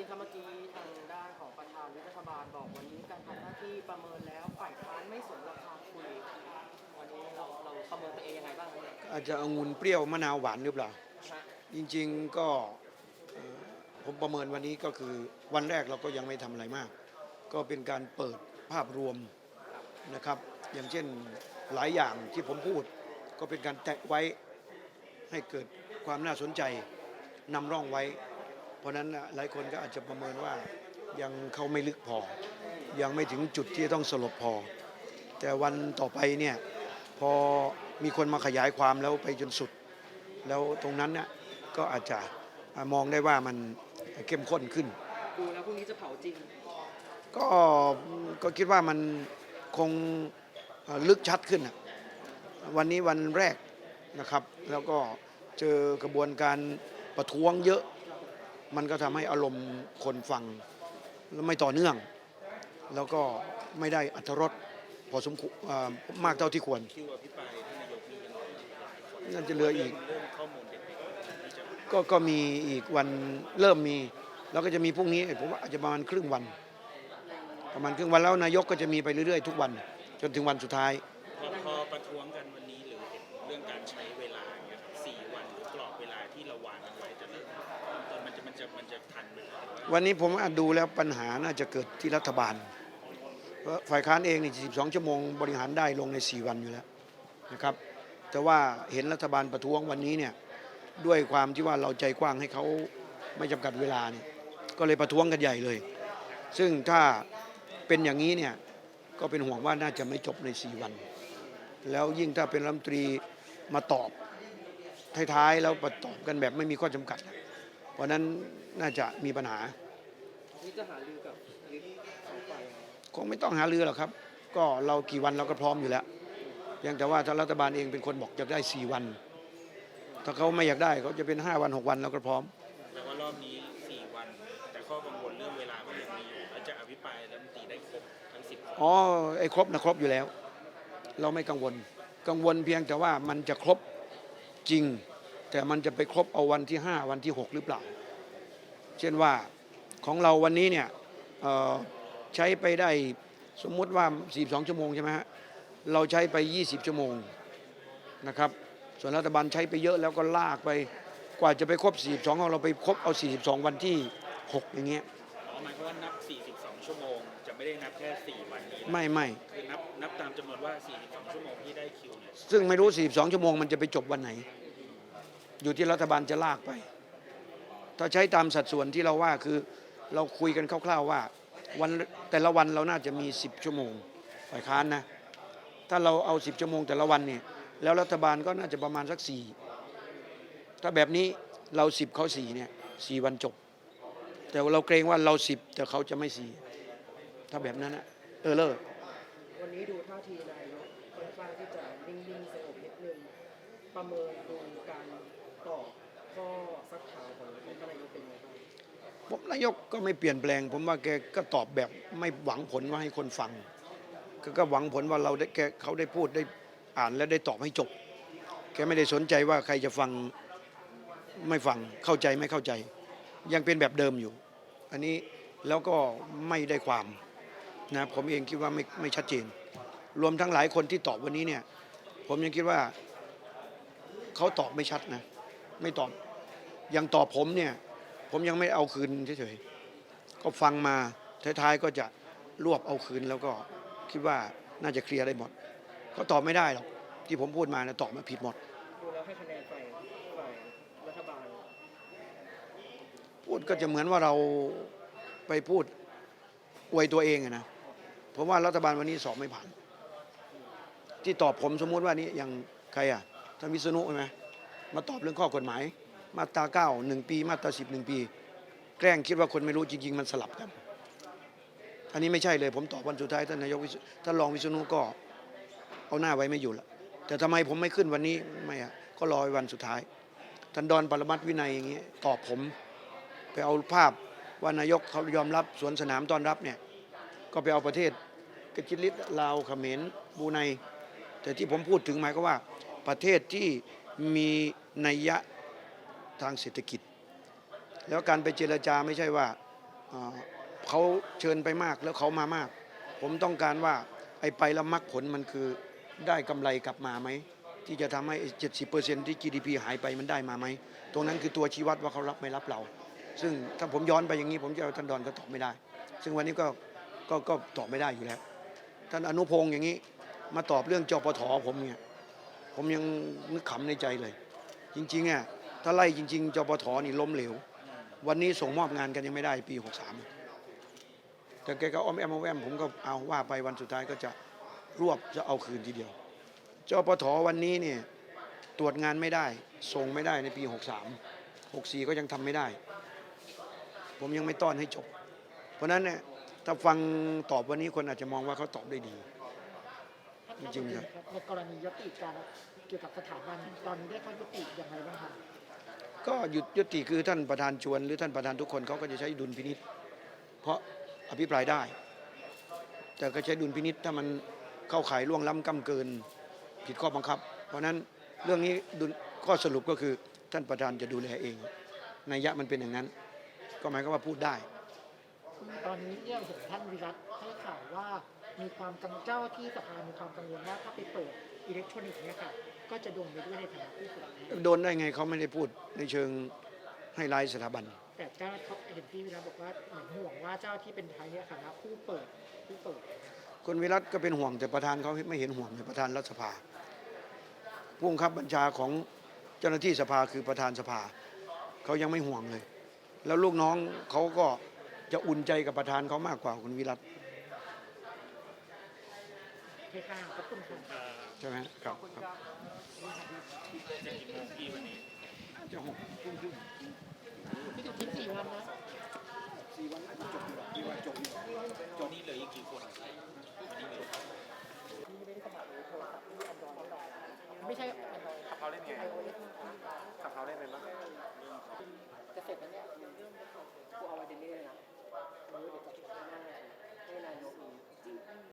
รครับเมื่อกี้ทางด้านของประธานรัฐบาลบอกวันนี้การทำหน้าที่ประเมินแล้วฝ่ายค้านไม่สนราคาคุยวันนี้เราเราประเมินตัวเองยังไงบ้างครับอาจจะองุ่นเปรี้ยวมะนาวหวานหรือเปล่า จริงๆก็ผมประเมินวันนี้ก็คือวันแรกเราก็ยังไม่ทำอะไรมาก ก็เป็นการเปิดภาพรวมนะครับ อย่างเช่นหลายอย่างที่ผมพูด ก็เป็นการแตะไว้ให้เกิดความน่าสนใจนำร่องไว้ เพราะฉะนั้นน่ะหลายคนก็อาจจะประเมินว่ายังเข้าไม่ลึกพอ ยังไม่ถึงจุดที่ต้องสลบพอ แต่วันต่อไปเนี่ยพอมีคนมาขยายความแล้วไปจนสุด แล้วตรงนั้นเนี่ยก็อาจจะมองได้ว่ามันเข้มข้นขึ้น ดูแล้วพรุ่งนี้จะเผาจริง ก็ก็คิดว่ามันคงเอ่อลึกชัดขึ้นน่ะวันนี้วันแรกนะครับ แล้วก็เจอกระบวนการประท้วงเยอะ มันก็ทำให้อารมณ์คนฟังแล้วไม่ต่อเนื่อง แล้วก็ไม่ได้อัธรสพอสมควรอ่ามากเท่าที่ควรนนายกมียังเหลืออีกหลายคนน่าจะเหลืออีกอีก ก็ก็มีอีกวันเริ่มมี แล้วก็จะมีพรุ่งนี้ผมว่าอาจจะประมาณครึ่งวัน ประมาณครึ่งวันแล้วนายกก็จะมีไปเรื่อยๆ ทุกวัน จนถึงวันสุดท้ายพอพอประท้วงกันวันนี้หรือเรื่องการใช้เวลา อย่างเงี้ยครับสี่วันหรือกรอบเวลาที่เราวางกันไว้จะเริ่มต้นมันจะมันจะมันจะทันไหมหรือว่าวันนี้ผมอาจดูแล้วปัญหาน่าจะเกิดที่รัฐบาลเพราะฝ่ายค้านเองนี่12 ชั่วโมงบริหารได้ลงใน 4 วันอยู่แล้วนะครับ แต่ว่าเห็นรัฐบาลประท้วงวันนี้เนี่ยด้วยความที่ว่าเราใจกว้างให้เขาไม่จำกัดเวลาเนี่ยก็เลยประท้วงกันใหญ่เลย ซึ่งถ้าเป็นอย่างนี้เนี่ยก็เป็นห่วงว่าน่าจะไม่จบใน 4 วัน แล้วยิ่งถ้าเป็นรัฐมนตรีมาตอบ ท้ายๆ แล้วมาตอบกันแบบไม่มีข้อจำกัด เพราะฉะนั้นน่าจะมีปัญหานี่จะหารือกับวิปสองฝ่ายยังไงคงไม่ต้องหาเรือหรอกครับ ก็เรากี่วันเราก็พร้อมอยู่แล้วเพียงแต่ว่าถ้ารัฐบาลเองเป็นคนบอกอยากได้ 4 วัน ถ้าเขาไม่อยากได้เขาจะเป็น 5 วัน 6 วันเราก็พร้อมแปลว่ารอบนี้สี่วัน แต่ข้อกังวลเรื่องเวลาก็ยังมีอยู่แล้วจะอภิปรายรัฐมนตรีได้ครบทั้งสิบคนอ๋อไอ้ครบนะครบอยู่แล้ว เราไม่กังวล กังวลเพียงแต่ว่ามันจะครบ จริง แต่มันจะไปครบเอาวันที่ 5 วันที่ 6 หรือเปล่า เช่นว่าของเราวันนี้เนี่ยใช้ไปได้สมมุติว่า 42 ชั่วโมงใช่ไหมฮะเราใช้ไป 20 ชั่วโมงนะครับ ส่วนรัฐบาลใช้ไปเยอะแล้วก็ลากไปกว่าจะไปครบ 42ของเราไปครบเอา 42 วันที่ 6 อย่างเงี้ยอ๋อหมายความว่านับ 42 ชั่วโมง จะไม่ได้นับแค่ 4 วันนี้นะไม่ไม่คือนับนับตามจำนวนว่า 42 ชั่วโมงที่ได้คิวเนี่ยซึ่งไม่รู้ 42 ชั่วโมงมันจะไปจบวันไหน อยู่ที่รัฐบาลจะลากไป ถ้าใช้ตามสัดส่วนที่เราว่าคือเราคุยกันคร่าวๆว่าวันแต่ละวันเราน่าจะมี 10 ชั่วโมงฝ่ายค้านนะถ้าเราเอา 10 ชั่วโมงแต่ละวันเนี่ยแล้วรัฐบาลก็น่าจะประมาณสัก 4 ถ้าแบบนี้เรา 10เขา4เนี่ย4วันจบ แต่เราเกรงว่าเรา 10แต่เขาจะไม่4 ถ้าแบบนั้นนะเออเลิกวันนี้ดูท่าทีนายกค่อนข้างที่จะนิ่งๆสงบนิดนึงประเมินดูการตอบข้อซักถามของท่านนายกเป็นไงบ้างผมนายกก็ไม่เปลี่ยนแปลง ผมว่าแกก็ตอบแบบไม่หวังผลว่าให้คนฟังก็ก็หวังผลว่าเราได้แกเขาได้พูดได้อ่านและได้ตอบให้จบ แกไม่ได้สนใจว่าใครจะฟังไม่ฟังเข้าใจไม่เข้าใจ ยังเป็นแบบเดิมอยู่ อันนี้แล้วก็ไม่ได้ความ นะผมเองคิดว่าไม่ไม่ชัดเจน รวมทั้งหลายคนที่ตอบวันนี้เนี่ย ผมยังคิดว่าเขาตอบไม่ชัดนะ ไม่ตอบยังตอบผมเนี่ย ผมยังไม่เอาคืนเฉยๆก็ฟังมาท้ายๆก็จะรวบเอาคืนแล้วก็คิดว่าน่าจะเคลียร์ได้หมดเขาตอบไม่ได้หรอกที่ผมพูดมานะตอบมาผิดหมดดูแล้วให้คะแนนฝ่ายฝ่ายรัฐบาลพูดก็จะเหมือนว่าเราไปพูดอวยตัวเองอะนะ ผมว่ารัฐบาลวันนี้สอบไม่ผ่าน ที่ตอบผมสมมุติว่านี่อย่างใครอะท่านวิษณุใช่ไหมมาตอบเรื่องข้อกฎหมาย มาตราเก้าหนึ่งปี มาตราสิบหนึ่งปี แกล้งคิดว่าคนไม่รู้จริง ๆ มันสลับกัน อันนี้ไม่ใช่เลย ผมตอบวันสุดท้ายท่านนายกวิษท่านรองวิษณุก็เอาหน้าไว้ไม่อยู่ละแต่ทำไมผมไม่ขึ้นวันนี้ไม่อะก็รอวันสุดท้ายท่านดอนปรมัตถ์วินัยอย่างเงี้ยตอบผม ไปเอาภาพว่านายกเขายอมรับสวนสนามต้อนรับเนี่ย ก็ไปเอาประเทศกจิลิศลาวเขมรบูไนแต่ที่ผมพูดถึงหมายก็ว่าประเทศที่มีนัยยะทางเศรษฐกิจ แล้วการไปเจรจาไม่ใช่ว่าเขาเชิญไปมากแล้วเขามามาก ผมต้องการว่าไอ้ไปแล้วมรรคผลมันคือได้กำไรกลับมาไหม ที่จะทำให้เจ็ดสิบเปอร์เซ็นที่ GDP หายไปมันได้มาไหม ตรงนั้นคือตัวชี้วัดว่าเขารับไม่รับเรา ซึ่งถ้าผมย้อนไปอย่างนี้ผมจะเอาท่านดอนก็ตอบไม่ได้ ซึ่งวันนี้ก็ ก็ก็ตอบไม่ได้อยู่แล้ว ท่านอนุพงศ์อย่างนี้ มาตอบเรื่องจปทผมเนี่ยผมยังนึกขำในใจเลย จริงๆอะถ้าไล่จริง ๆจปทนี่ล้มเหลว วันนี้ส่งมอบงานกันยังไม่ได้ปี 63 แต่แกก็อ้อมแอมอ้อมแอมผมก็เอาว่าไปวันสุดท้ายก็จะรวบจะเอาคืนทีเดียวจปทวันนี้เนี่ยตรวจงานไม่ได้ ส่งไม่ได้ในปี 63 64 ก็ยังทำไม่ได้ ผมยังไม่ต้อนให้จบ เพราะฉะนั้นเนี่ย ถ้าฟังตอบวันนี้คนอาจจะมองว่าเขาตอบได้ดี จริงๆครับ ในกรณียติการเกี่ยวกับสถาบันตอนนี้ได้ข้อยุติอย่างไรบ้างคะก็หยุดยุติคือท่านประธานชวน หรือท่านประธานทุกคนเขาก็จะใช้ดุลพินิษเพราะอภิปรายได้ แต่ก็ใช้ดุลพินิษถ้ามันเข้าข่ายล่วงล้ำก้ำเกิน ผิดข้อบังคับ เพราะฉะนั้นเรื่องนี้ดุลข้อสรุปก็คือท่านประธานจะดูแลเองนัยยะมันเป็นอย่างนั้น ก็หมายความว่าพูดได้ ตอนนี้เนี่ยเห็นท่านวิรัตให้ข่าวว่ามีความกังเจ้าที่สภามีความกังวลว่าถ้าไปเปิดอิเล็กทรอนิกส์เนี่ยค่ะก็จะโดนไปด้วยในฐานะผู้เสียหายโดนได้ไงเขาไม่ได้พูดในเชิงให้ร้ายสถาบัน แต่เจ้าเขาเห็นพี่วิรัตบอกว่าเหมือนห่วงว่าเจ้าที่เป็นไทยเนี่ยค่ะนะผู้เปิดผู้เปิดคุณวิรัตก็เป็นห่วงแต่ประธานเขาไม่เห็นห่วงเลยประธานรัฐสภาผู้บังคับบัญชาของเจ้าหน้าที่สภาคือประธานสภาเขายังไม่ห่วงเลย แล้วลูกน้องเขาก็ จะอุ่นใจกับประธานเขามากกว่าคุณวิรัตเทค่าขอบคุณค่ะใช่ไหมครับครับจะกี่โมงพี่วันนี้จะหกทุ่มครึ่งพี่ถึงทิ้งสี่วันนะสี่วันน่าจะจบอยู่ที่ว่าจบอยู่วันนี้เหลืออีกกี่คนวันนี้เหลือ